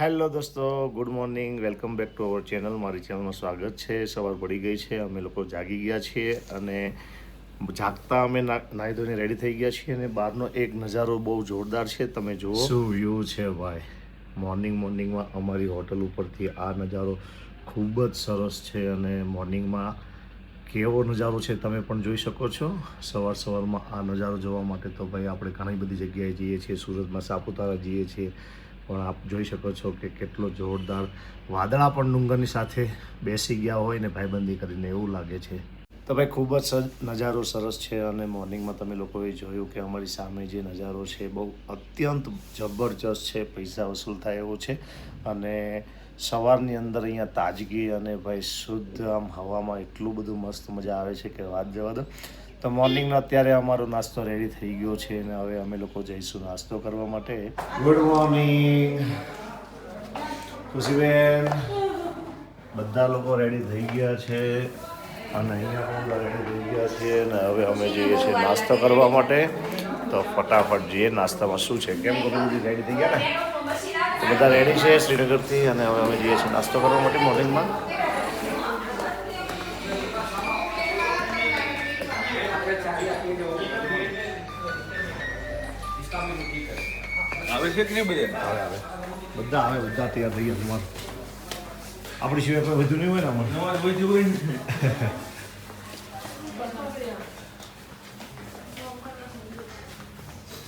Hello દોસ્તો, good morning, welcome back to our channel. મારી ચેનલમાં સ્વાગત છે. સવાર પડી ગઈ છે, અમે લોકો જાગી ગયા છીએ અને જાગતા અમે નાહી ધોઈને રેડી થઈ ગયા છીએ અને બહારનો એક નજારો બહુ જોરદાર છે. તમે જુઓ. શું વ્યૂ છે ભાઈ? મોર્નિંગ મોર્નિંગમાં અમારી હોટલ ઉપરથી આ નજારો ખૂબ જ સરસ છે અને મોર્નિંગમાં કેવો નજારો છે તમે પણ જોઈ શકો છો. સવાર સવારમાં આ નજારો જોવા માટે તો ભાઈ આપણે ઘણી બધી જગ્યાએ જઈએ છીએ. સુરતમાં સાપુતારા જઈએ છીએ. પણ આપ જોઈ શકો છો કે કેટલો જોરદાર વાદળા પણ ડુંગરની સાથે બેસી ગયા હોય ને ભાઈબંધી કરીને એવું લાગે છે. તો ભાઈ ખૂબ જ નજારો સરસ છે અને મોર્નિંગમાં તમે લોકોએ જોયું કે અમારી સામે જે નજારો છે બહુ અત્યંત જબરજસ્ત છે, પૈસા વસૂલ થાય એવો છે અને સવારની અંદર અહીંયા તાજગી અને ભાઈ શુદ્ધ આમ હવામાં એટલું બધું મસ્ત મજા આવે છે કે વાત જવા દો. તો મોર્નિંગનો અત્યારે અમારો નાસ્તો રેડી થઈ ગયો છે અને હવે અમે લોકો જઈશું નાસ્તો કરવા માટે. ગુડ મોર્નિંગ ખુશીબેન, બધા લોકો રેડી થઈ ગયા છે. અને અહીંયા પણ રેડી થઈ ગયા છે અને હવે અમે જઈએ છીએ નાસ્તો કરવા માટે. તો ફટાફટ જઈએ નાસ્તામાં શું છે? કેમ બધું રેડી થઈ ગયા ને? તો બધા રેડી છે શ્રીનગરથી અને હવે અમે જઈએ છીએ નાસ્તો કરવા માટે મોર્નિંગમાં. આવે છે કે નહીં બધે આવે આવે. બધા આવે બધા તૈયાર થઈ ગયા તમારે. આપણી સિવાય કોઈ વધુ નહીં હોય ને અમારે બધું હોય ને.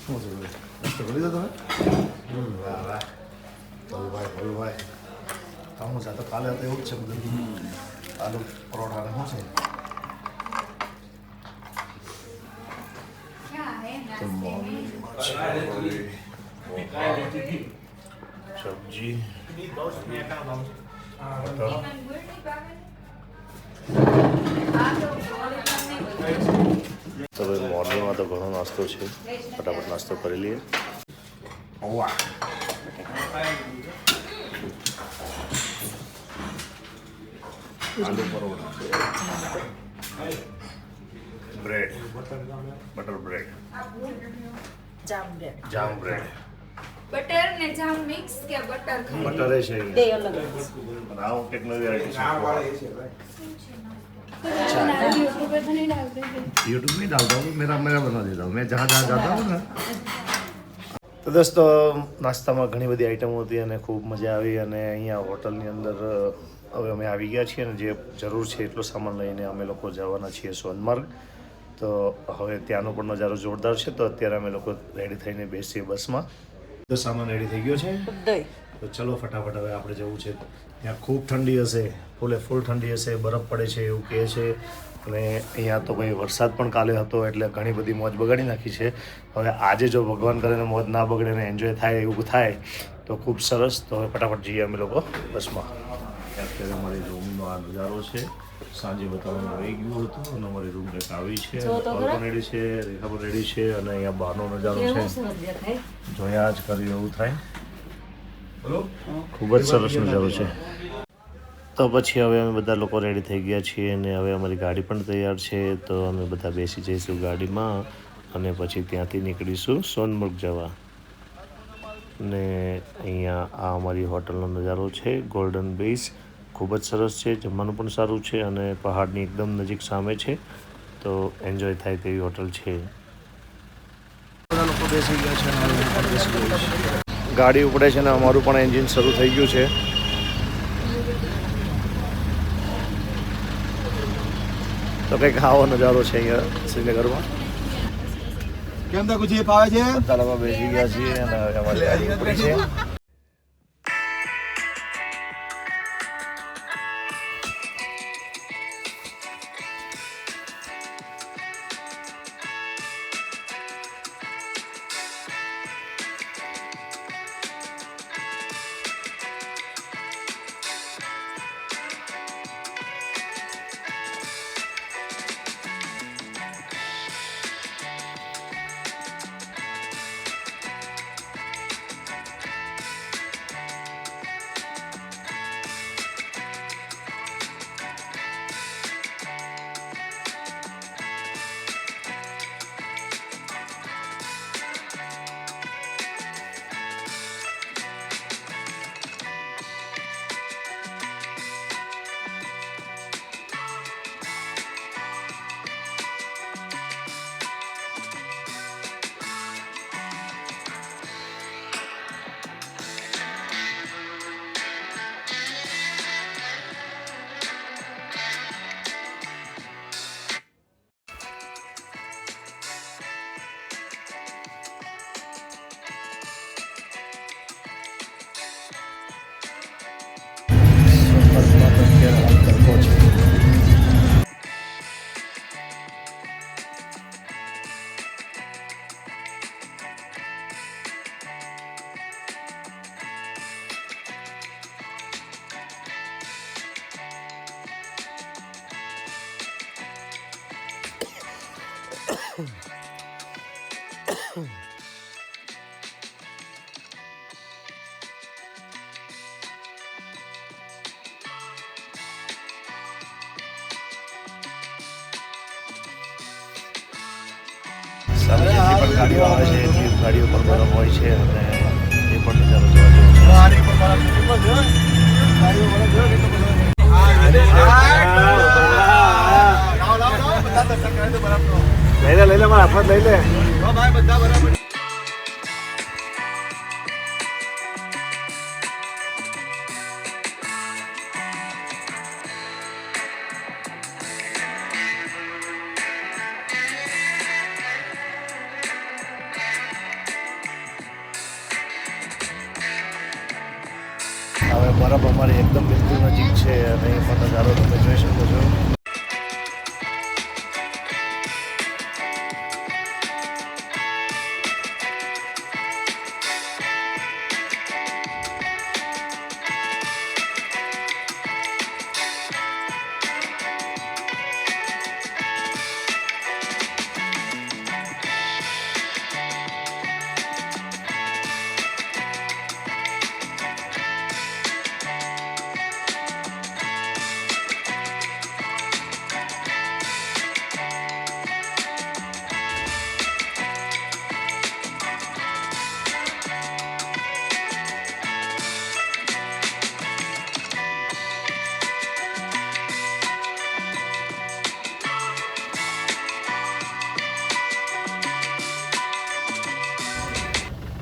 શું છે ભાઈ નાસ્તો કરી દો તમે. વાહ વાહ. ભલુભાઈ ભલુભાઈ કામું છે આ તો કાલે તો એવું જ છે બધું. આલુ પરોઠા શું છે તો મોર્નિંગમાં છે સબ્જી તો ભાઈ મોર્નિંગમાં તો ઘણો નાસ્તો છે. ફટાફટ નાસ્તો કરી લઈએ. વાહ aloo paratha. Bread. Butter bread. Jam bread. Jam bread. Butter ને જામ મિક્સ કે બટર બટર છે બે અલગ જ. અને આ હું કંઈક નવી વેરાયટી यूट्यूब पे तो नहीं डालते थे यूट्यूब में डालता हूँ मेरा मेरा बना देता हूँ मैं जहाँ जहाँ जाता हूँ ना તો દોસ્તો નાસ્તામાં ઘણી બધી આઈટમો હતી અને ખૂબ મજા આવી અને અહીંયા હોટલની અંદર હવે અમે આવી ગયા છીએ અને જે જરૂર છે એટલો સામાન લઈને અમે લોકો જવાના છીએ સોનમાર્ગ તો હવે ત્યાંનો પણ નજારો જોરદાર છે તો અત્યારે અમે લોકો રેડી થઈને બેસીએ બસમાં તો સામાન રેડી થઈ ગયો છે દહીં તો ચલો ફટાફટ હવે આપણે જવું છે ત્યાં ખૂબ ઠંડી હશે ફૂલે ફૂલ ઠંડી હશે બરફ પડે છે એવું કહે છે. અને અહીંયા તો ભાઈ વરસાદ પણ કાલે હતો એટલે ઘણી બધી મોજ બગાડી નાખી છે. હવે આજે જો ભગવાન કરીને મોજ ના બગડે ને એન્જોય થાય એવું થાય તો ખૂબ સરસ. તો હવે ફટાફટ જઈએ અમે લોકો બસમાં. અત્યારે અમારી રૂમનો આ નજારો છે. સાંજે બતાવવાનું આવી ગયું હતું અને અમારી રૂમ કંઈક આવી છે. પણ રેડી છે રેખા પણ રેડી છે અને અહીંયા બહારનો નજારો છે. સરસ દેખાય. જોયા જ કર્યું એવું થાય. ખૂબ જ સરસ નજારો છે. તો પછી હવે અમે બધા લોકો રેડી થઈ ગયા છીએ અને હવે અમારી ગાડી પણ તૈયાર છે. તો અમે બધા બેસી જઈશું ગાડીમાં અને પછી ત્યાંથી નીકળીશું સોનમર્ગ જવા. ને અહીંયા આ અમારી હોટલનો નજારો છે ગોલ્ડન બેઝ ખૂબ જ સરસ છે જમવાનું પણ સારું છે અને પહાડની એકદમ નજીક સામે છે. તો એન્જોય થાય તેવી હોટલ છે. બધા લોકો બેસી ગયા છે અને. ગાડી ઉપડે છે ને અમારું પણ એન્જિન શરૂ થઈ ગયું છે. તો કંઈક આવો નજારો છે અહીંયા શ્રીનગરમાં. કેમ તા ગુજી ફાવે છે? તાલામાં બેસી ગયા છીએ અને અમારી ગાડી ઉપડી છે. ગાડીઓ આવે છે જીપ ગાડીઓ પર બરફ હોય છે અને એ પણ નજારો જોવા જેવો છે. લઈ લે લઈ લે મારા હાથમાં લઈ લે. હવે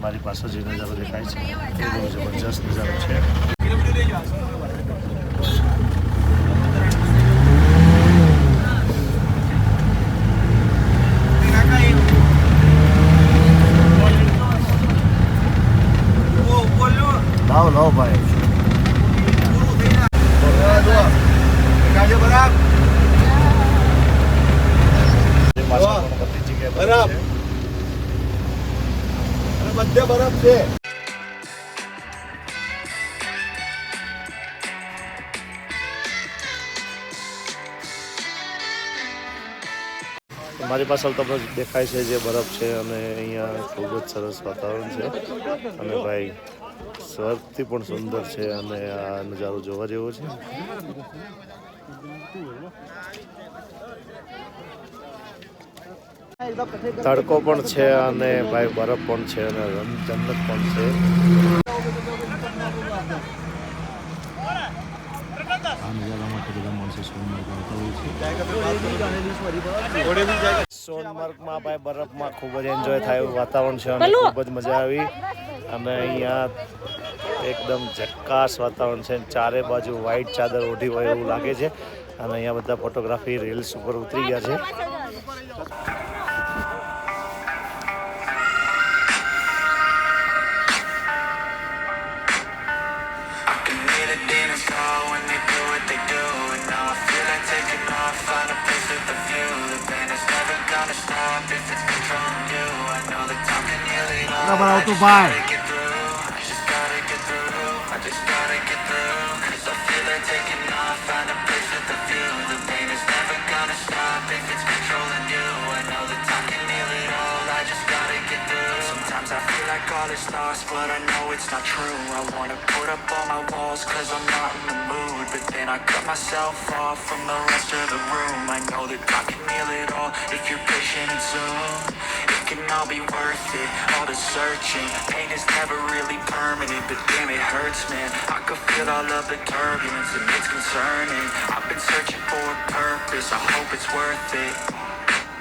મારી પાસે જે નજારો દેખાય છે એ બહુ જબરજસ્ત નજારો છે. લાવો લાવો ભાઈ એ પાછળ પણ બધી જગ્યાએ બરફ છે. બધે બરફ છે. મારી પાછળ તમને દેખાય છે જે બરફ છે અને અહીંયા ખૂબ જ સરસ વાતાવરણ છે. અને ભાઈ સ્વર્ગથી પણ સુંદર છે અને આ નજારો જોવા જેવો છે. તડકો પણ છે અને ભાઈ બરફ પણ છે અને જન્નત પણ છે. સોનમાર્ગમાં ભાઈ બરફમાં ખૂબ જ એન્જોય થાય વાતાવરણ છે અને ખૂબ જ મજા આવી. અને અહીંયા એકદમ જક્કાસ વાતાવરણ છે ચારે બાજુ વ્હાઈટ ચાદર ઓઢી હોય એવું લાગે છે. અને અહીંયા બધા ફોટોગ્રાફી રીલ્સ ઉપર ઉતરી ગયા છે. Sometimes I feel like all is lost but I know it's not true I wanna put up all my walls cause I'm not in the mood But then I cut myself off from the rest of the room I know that I can heal it all. If you're patient and soon can all be worth it, all the searching Pain is never really permanent but damn it hurts man. I can feel all of the turbulence and it's concerning. I've been searching for a purpose, I hope it's worth it.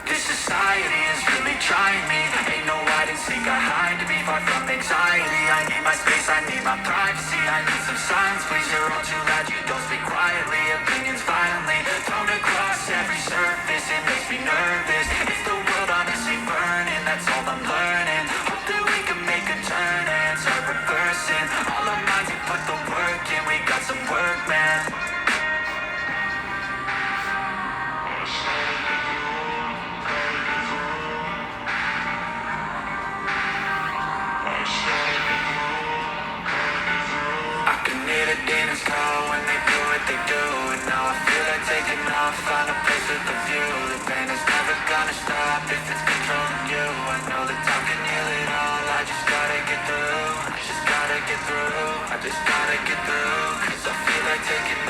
This society is really trying me. Ain't no hide and seek, I hide to be far from anxiety. I need my space, I need my privacy. I need some silence, please, you're all too loud. You don't speak quietly, opinions violently. Thrown across every surface, it makes me nervous. Is the just gotta get through, cause I feel like taking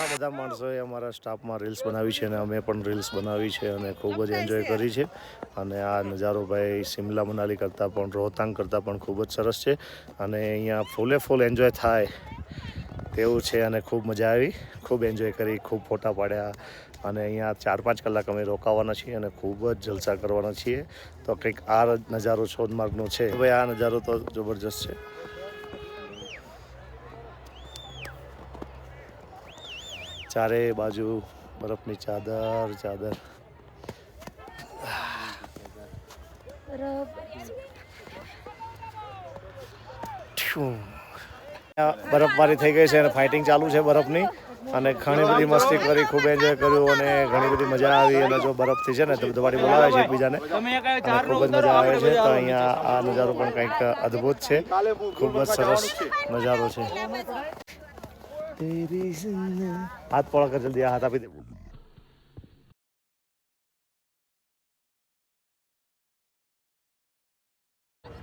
ઘણા બધા માણસોએ અમારા સ્ટાફમાં reels બનાવી છે અને અમે પણ reels બનાવી છે અને ખૂબ જ એન્જોય કરી છે. અને આ નજારો ભાઈ સિમલા મનાલી કરતાં પણ રોહતાંગ કરતાં પણ ખૂબ જ સરસ છે. અને અહીંયા ફૂલે ફૂલ એન્જોય થાય તેવું છે અને ખૂબ મજા આવી. ખૂબ એન્જોય કરી ખૂબ ફોટા પાડ્યા. અને અહીંયા ચાર પાંચ કલાક અમે રોકાવાના છીએ અને ખૂબ જ જલસા કરવાના છીએ. તો કંઈક આ નજારો સોનમાર્ગનો છે. ભાઈ આ નજારો તો જબરજસ્ત છે. ચારે બાજુ બરફની ચાદર ચાદર. બરફબારી થઈ ગઈ છે અને ફાઇટિંગ ચાલુ છે બરફની. અને ઘણી બધી મસ્તી કરી, ખૂબ એન્જોય કર્યું અને ઘણી બધી મજા આવી. અને જો બરફથી છે ને દવાડી બોલાવે છે એકબીજાને. અને ખૂબ જ મજા આવે છે. તો અહીંયા આ નજારો પણ કંઈક અદ્ભુત છે. ખૂબ જ સરસ નજારો છે. હાથ પોળા કર જલ્દી હાથ આપી દે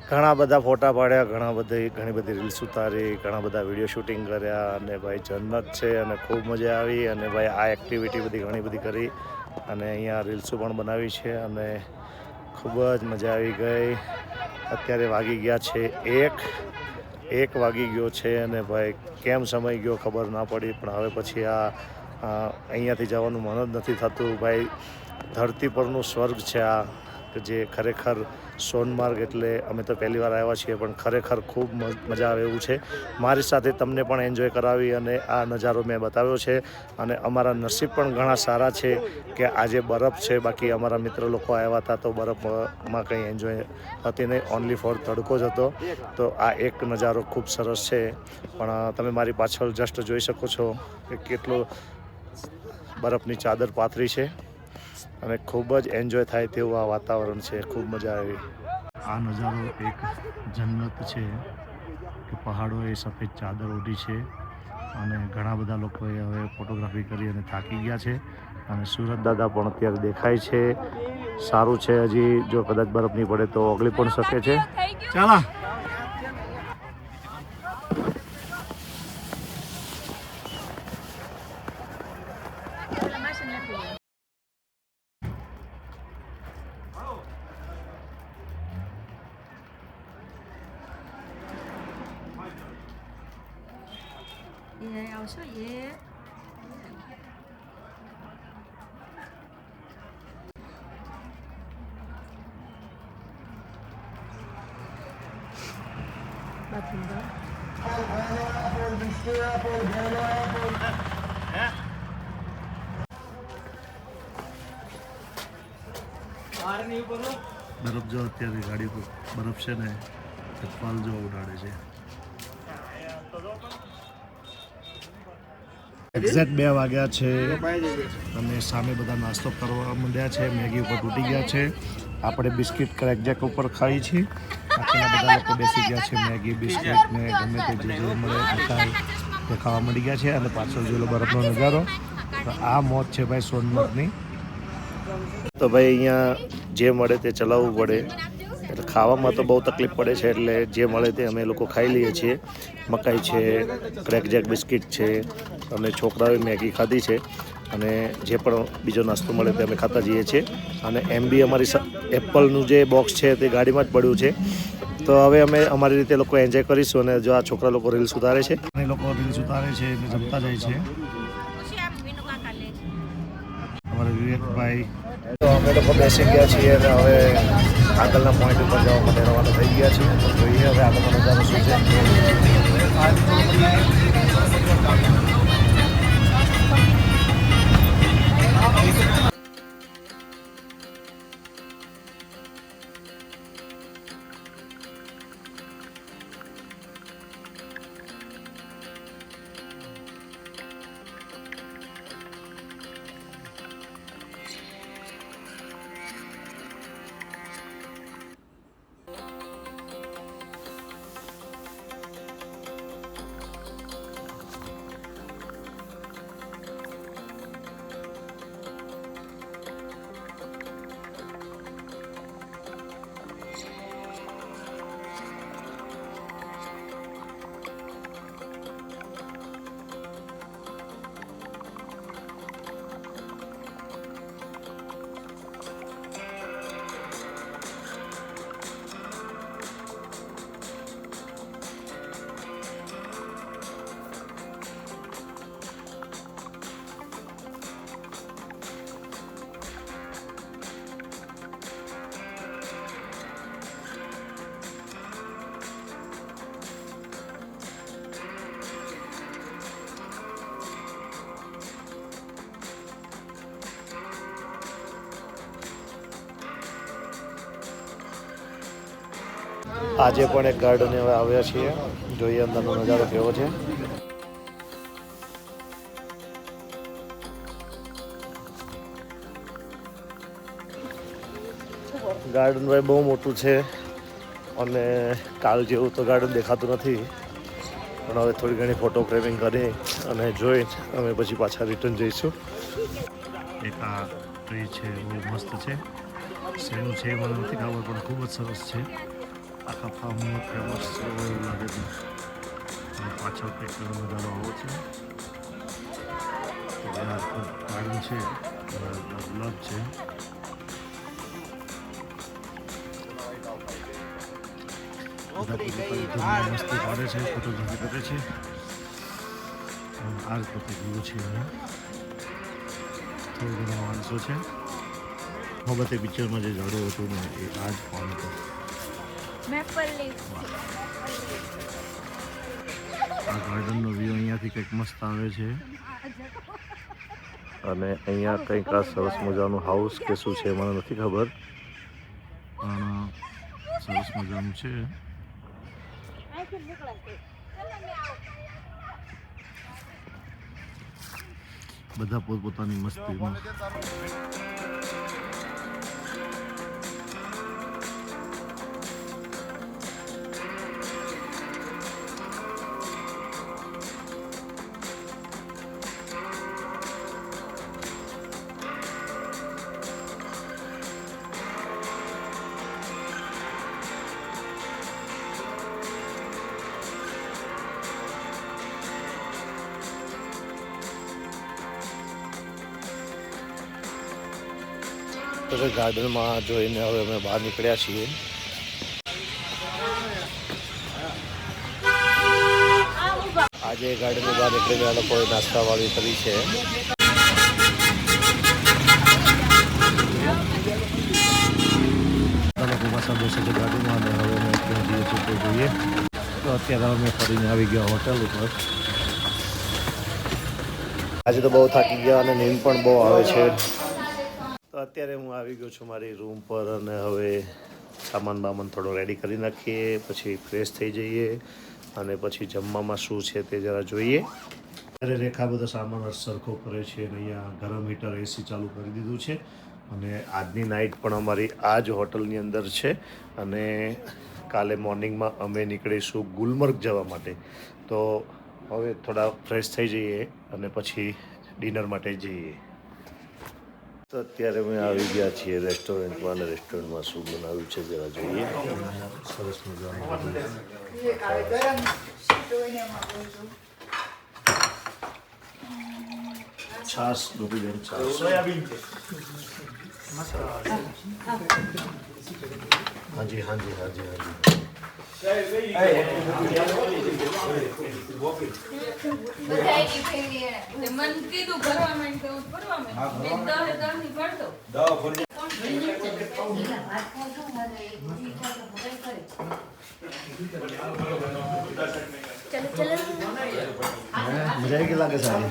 ઘણા બધા ફોટા પાડ્યા ઘણા બધી ઘણી બધી રીલ્સ ઉતારી ઘણા બધા વીડિયો શૂટિંગ કર્યા અને ભાઈ જન્નત છે અને ખૂબ મજા આવી અને ભાઈ આ એક્ટિવિટી બધી ઘણી બધી કરી અને અહીંયા રીલ્સો પણ બનાવી છે, અને ખૂબ જ મજા આવી ગઈ. અત્યારે વાગી ગયા છે એક. એક વાગી ગયો છે અને ભાઈ કેમ સમય ગયો ખબર ના પડી, પણ હવે પછી આ અહીંયાથી જવાનું મન જ નથી થતું. ભાઈ ધરતી પરનું સ્વર્ગ છે આ, કે જે ખરેખર સોનમાર્ગ એટલે અમે તો પહેલી વાર આવ્યા છીએ, પણ ખરેખર ખૂબ મજા આવે એવું છે. મારી સાથે તમને પણ એન્જોય કરાવી અને આ નજારો મેં બતાવ્યો છે અને અમારા નસીબ પણ ઘણા સારા છે કે આજે બરફ છે, બાકી અમારા મિત્ર લોકો આવ્યા હતા તો બરફમાં કંઈ એન્જોય હતી નહીં ઓનલી ફોર તડકો જ હતો. તો આ એક નજારો ખૂબ સરસ છે. પણ તમે મારી પાછળ જસ્ટ જોઈ શકો છો કે કેટલો બરફની ચાદર પાથરી છે. અને ખૂબ જ એન્જોય થાય તેવું આ વાતાવરણ છે. ખૂબ મજા આવી. આ નજારો એક જન્નત છે કે પહાડોએ સફેદ ચાદર ઓઢી છે અને ઘણા બધા લોકોએ હવે ફોટોગ્રાફી કરી અને થાકી ગયા છે અને સુરત દાદા પણ અત્યારે દેખાય છે. સારું છે હજી જો કદાચ બરફ નહીં પડે તો ઓગળી પણ શકે છે. ચાલા. એ આવશો એ બરફ જો અત્યારે ગાડી પર બરફ છે ને ચપ્પાલ જો ઉડાડે છે. એક્ઝેક્ટ બે વાગ્યા છે. અને સામે બધા નાસ્તો કરવા માંડ્યા છે. મેગી ઉપર તૂટી ગયા છે. આપણે બિસ્કિટ ક્રેકજેક ઉપર ખાઈ છીએ બાકીના બધા લોકો બેસી ગયા છે મેગી બિસ્કિટ ને ગમે તે જે જે મળે મીઠાઈ તે ખાવા મળી ગયા છે. અને પાછળ જોયેલો બરફનો નજારો. તો આ મોત છે ભાઈ સોનમર્ગની તો ભાઈ અહીંયા જે મળે તે ચલાવવું પડે. એટલે ખાવામાં તો બહુ તકલીફ પડે છે એટલે જે મળે તે અમે લોકો ખાઈ લઈએ છીએ. મકાઈ છે ક્રેકજેક બિસ્કિટ છે અને છોકરાઓએ મેગી ખાધી છે. અને જે પણ બીજો નાસ્તો મળે તે અમે ખાતા જઈએ છીએ. અને એમ બી અમારી એપલનું જે બોક્સ છે તે ગાડીમાં જ પડ્યું છે. તો હવે અમે અમારી રીતે લોકો એન્જોય કરીશું અને જો આ છોકરા લોકો રીલ્સ ઉતારે છે. એ લોકો રીલ્સ ઉતારે છે અને જમતા જાય છે. અમારા વિવેકભાઈ. તો અમે લોકો બેસી ગયા છીએ અને હવે આગળના પોઈન્ટ ઉપર જવા માટે રવાના થઈ ગયા છીએ તો જોઈએ હવે આગળનો નજારો શું છે. આજે પણ એક ગાર્ડન હવે આવ્યા છીએ. જોઈએ અંદરનો નજારો કેવો છે. ગાર્ડન ભાઈ બહુ મોટું છે અને કાલ જેવું તો ગાર્ડન દેખાતું નથી. પણ હવે થોડી ઘણી ફોટો ફ્રેમિંગ કરી અને જોઈ અમે પછી પાછા રિટર્ન જઈશું. એક આ ટ્રી છે, બહુ મસ્ત છે. શેનું છે મને નથી ખબર, પણ ખૂબ જ સરસ છે. આખા ફાર્મનું ફેમસ છે એવું લાગે છે અને પાછળ કંઈક નજારો આવો છે તો આ ગાર્ડન છે ગુલાબ છે બધા પોતાની મસ્તી પાડે છે ફોટોગ્રાફી કરે છે અને આ જ પતી ગયું છે અહીંયા થોડા ઘણા માણસો છે મોહબ્બતે પિક્ચરમાં જે ઝાડું હતું ને એ આ જ ફોન હતું મેપલ લીફ આ ગાર્ડનનો વ્યૂ અહીંયાથી કંઈક મસ્ત આવે છે. અને અહીંયા કંઈક આ સરસ મજાનું હાઉસ કે શું છે મને નથી ખબર. પણ સરસ મજાનું છે. બધા પોતપોતાની મસ્તીમાં. કે ગાર્ડનમાં જોઈને હવે અમે બહાર નીકળ્યા છીએ. આજે ગાર્ડનની બહાર નીકળીને આ લોકોએ નાસ્તાવાળી કરી છે. બેસે છે ગાડીમાં અને હવે અમે ક્યાં જઈએ છીએ જોઈએ. તો અત્યારે અમે ફરીને આવી ગયા હોટલ ઉપર. આજે તો બહુ થાકી ગયા અને નીંદ પણ બહુ આવે છે. તો અત્યારે હું આવી ગયો છું મારી રૂમ પર અને હવે સામાન બામાન થોડો રેડી કરી નાખીએ, પછી ફ્રેશ થઈ જઈએ અને પછી જમવામાં શું છે તે જરા જોઈએ. અત્યારે રેખા બધો સામાન સરખો કરે છે અને અહીંયા ગરમ હીટર એસી ચાલુ કરી દીધું છે. અને આજની નાઇટ પણ અમારી આ જ હોટલની અંદર છે અને કાલે મોર્નિંગમાં અમે નીકળીશું ગુલમર્ગ જવા માટે. તો હવે થોડા ફ્રેશ થઈ જઈએ અને પછી ડિનર માટે જઈએ. તો અત્યારે અમે આવી ગયા છીએ રેસ્ટોરન્ટમાં અને રેસ્ટોરન્ટમાં શું બનાવ્યું છે જરા જોઈએ. સરસ મજાનું છાસ ગોપીબેન છાસ હાજી હાજી હાજી હાજી બધા એની ફેરી એને. તે મન કીધું ભરવા માંડ તો હું ભરવા માંડ. મેં દહે દહની ભરતો. મજા આવી ગઈ લાગે સારી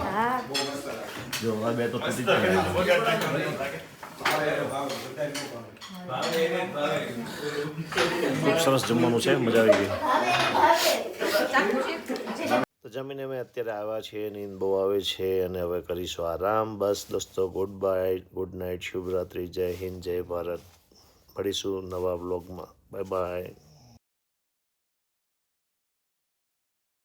જો હવે બે તો તૂટી જ ગયા ખૂબ સરસ જમવાનું છે, મજા આવી ગઈ. તો જમીને અમે અત્યારે આવ્યા છીએ, નીંદ બહુ આવે છે અને હવે કરીશું આરામ. બસ, દોસ્તો ગુડ બાય ગુડ નાઇટ શુભરાત્રી, જય હિન્દ, જય ભારત. મળીશું નવા બ્લોગમાં બાય બાય